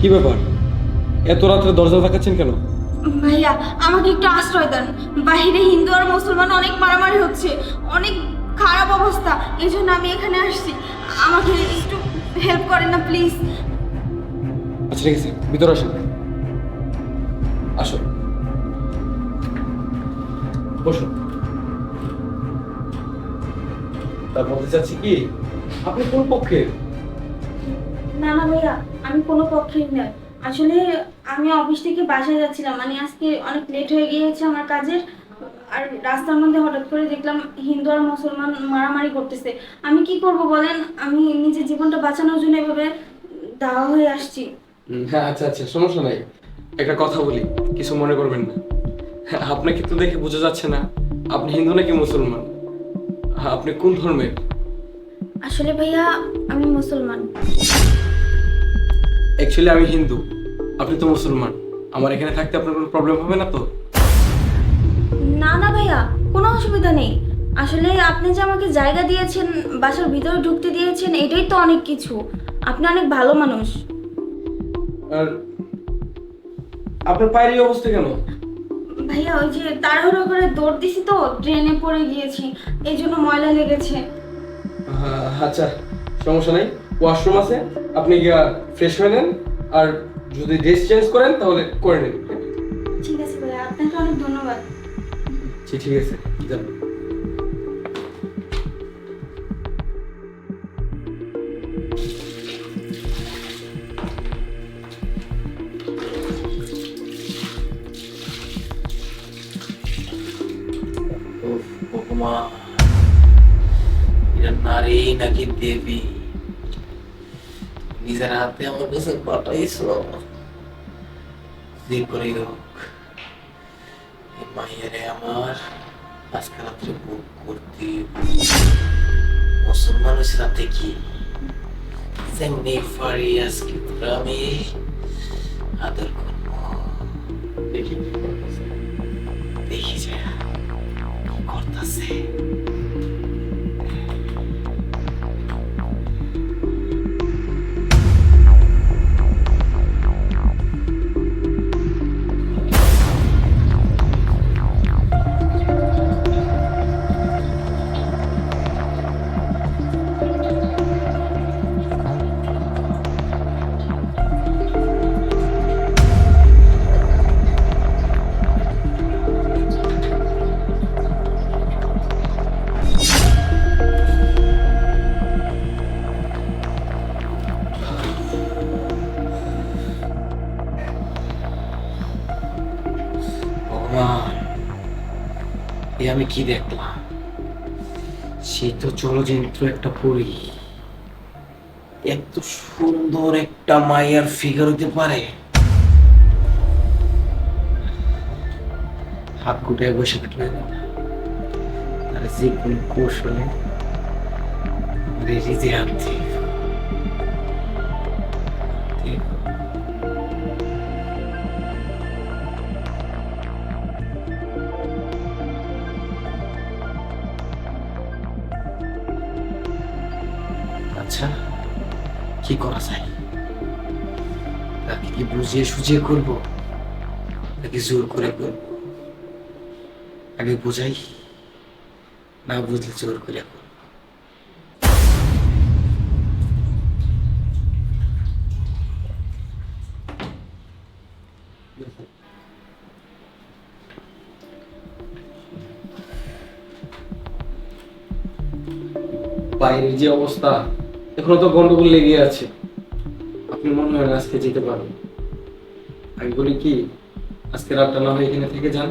কি ব্যাপার? এত রাত্রে দরজা দেখাচ্ছেন কেন? ভাইয়া আমাকে একটু আশ্রয় দেন। বাইরে হিন্দু আর মুসলমান অনেক মারামারি হচ্ছে অনেক খারাপ অবস্থা এই জন্য আমি এখানে আসছি। আমাকে একটু হেল্প করেন না প্লিজ আচ্ছা ঠিক আছে ভিতরে আসুন। আসো বসো তার বলতে চাচ্ছি কি আপনি কোন পক্ষে না না ভাইয়া আমি কোনো পক্ষেই নয় আসলে আমি অফিস থেকে বাসায় যাচ্ছিলাম মানে আজকে অনেক লেট হয়ে গিয়েছে আমার কাজের। আর রাস্তার মধ্যে হঠাৎ করে দেখলাম হিন্দু আর মুসলমান মারামারি করতেছে। আমি কি করব বলেন? আমি নিজের জীবনটা বাঁচানোর জন্য এভাবে দাওয়া হয়ে আসছি। হ্যাঁ আচ্ছা আচ্ছা সমস্যা নাই। একটা কথা বলি কিছু মনে করবেন না। হ্যাঁ, আপনাকে তো দেখে বোঝা যাচ্ছে না আপনি হিন্দু নাকি মুসলমান? হ্যাঁ, আপনি কোন ধর্মের? আসলে ভাইয়া আমি মুসলমান। অ্যাকচুয়ালি আমি হিন্দু। আপনি তো মুসলমান। আমার এখানে থাকতে আপনার কোনো প্রবলেম হবে না তো? না না ভাইয়া কোনো অসুবিধা নেই। আসলে আপনি যে আমাকে জায়গা দিয়েছেন বাসার ভিতরে ঢুকতে দিয়েছেন এটাই তো অনেক কিছু। আপনি অনেক ভালো মানুষ। আর আপনার পায়ের এই অবস্থা কেন? ভাইয়া ওই যে তাড়াহুড়ো করে দৌড় দিছি তো ট্রেনে পড়ে গিয়েছি। এই জন্য ময়লা লেগেছে। আচ্ছা সমস্যা নাই। ওয়াশরুম আছে? আপনি গিয়া ফ্রেশ হয়ে নেন আর যদি ড্রেস চেঞ্জ করেন তাহলে করে নিন। ঠিক আছে ভাইয়া আপনাকে অনেক ধন্যবাদ। জি ঠিক আছে যান। এটা নারী নাকি দেবী? নিজের হাতে আমার কাছে পাঠাইছ। যে করে হোক মাইয়ারে আমার আজকে রাত্রে বুক করতে মুসলমানের সাথে কি? যেমনি পারি আজকে তোরা আমি আদর করব। দেখি। দেখি কি করতেছে। আমি কি দেখলাম? সে তো চলচ্চিত্র একটা পড়ি এত সুন্দর একটা মায়ের ফিগার হতে পারে। হাত গুটায় বসে থাকলে আর যে কোনো কৌশলে আনতে কি করা যায়? তাকে কি বুঝিয়ে সুঝিয়ে করব? নাকি জোর করে করব? আগে বোঝাই, না বুঝলে জোর করে করব? বাইরের যে অবস্থা এখনও তো গন্ডগোল লেগে আছে। আপনি মনে হয় আজকে যেতে পারবেন। আমি বলি কি আজকে রাতটা না হয় এখানে থেকে যান।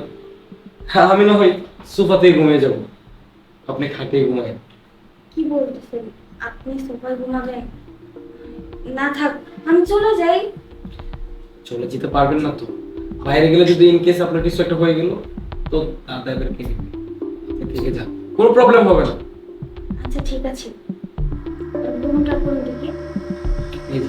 হ্যাঁ আমি না হয় সোফাতেই ঘুমিয়ে যাব। আপনি খাটেই ঘুমায় কি বলতেছেন? আপনি সোফায় ঘুমাবেন? না থাক আমি চলে যাই। চলে যেতে পারবেন না তো। বাইরে গেলে যদি ইন কেস আপনার কিছু একটা হয়ে গেল তো তার দায়বার কে নেবে থেকে যান। কোনো প্রবলেম হবে না। আচ্ছা ঠিক আছে। রুমটা কোন দিকে। এই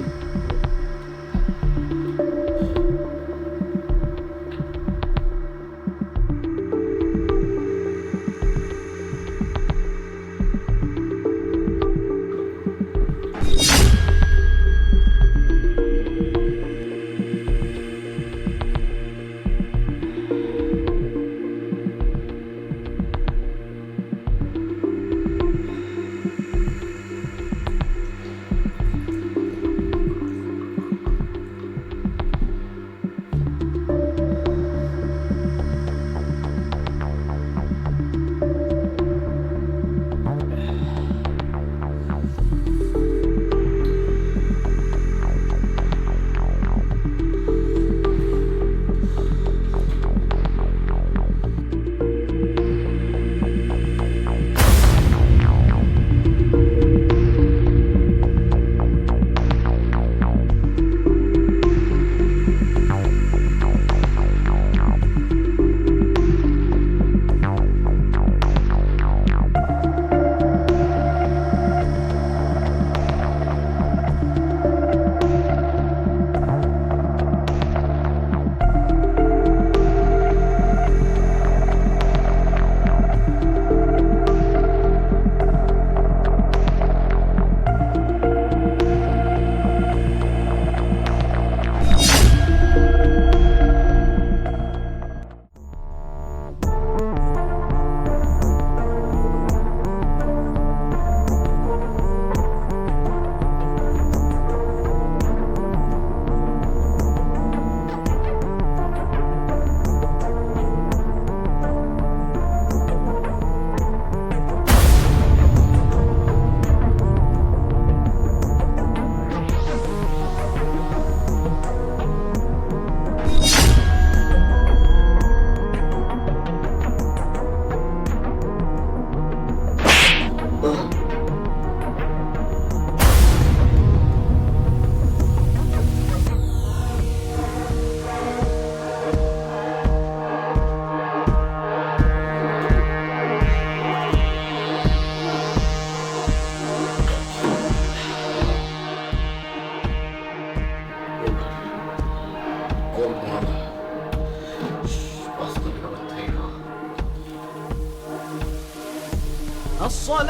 الصلاة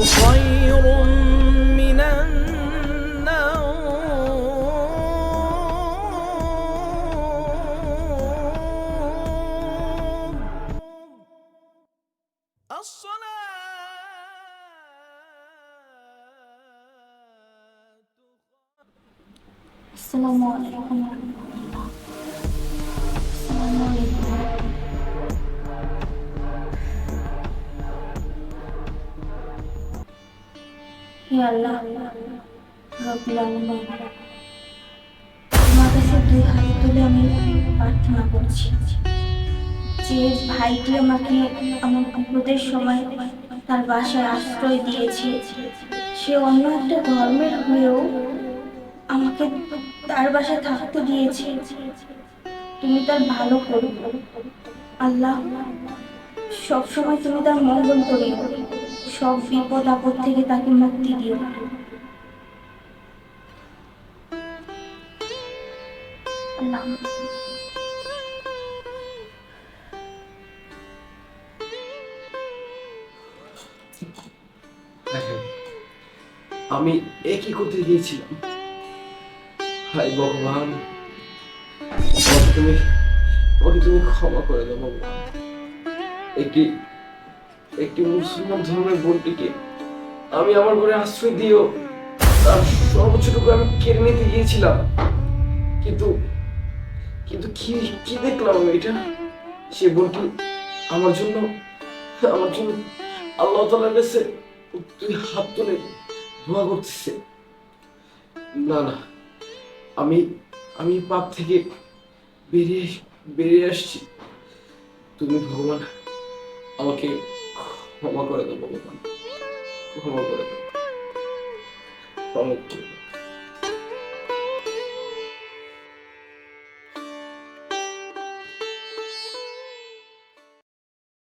خير من النوم. الصلاة السلام عليكم আল্লাহ দুই হাত তুলে আমি প্রার্থনা করছি যে ভাইটি আমাকে আমার সময় তার বাসায় আশ্রয় দিয়েছে। সে অন্য একটা ধর্মের হয়েও আমাকে তার বাসায় থাকতে দিয়েছে। তুমি তার ভালো করো। আল্লাহ সব সময় তুমি তার মঙ্গল করিও। সব বিপদ আপদ থেকে তাকে মুক্তি দিও। আমি একই করতে গিয়েছিলাম। হাই ভগবান তুমি, আমাকে তুমি ক্ষমা করে দাও ভগবান। একটি একটি মুসলমান ধর্মের বোনটিকে। আমি আমার ঘরে আশ্রয় দিও তার সর্বোচ্চটুকু আমি কেড়ে নিতে গিয়েছিলাম। কিন্তু কিন্তু কি কি দেখলাম আমি এটা? সে বোনটি আমার জন্য আমার জন্য আল্লাহ তালার কাছে তুই হাত তুলে দোয়া করতেছে। না না, আমি আমি পাপ থেকে বেরিয়ে বেরিয়ে আসছি। তুমি ভগবান, আমাকে ক্ষমা করে দাও ভগবান ক্ষমা করে দাও ক্ষমা করে দাও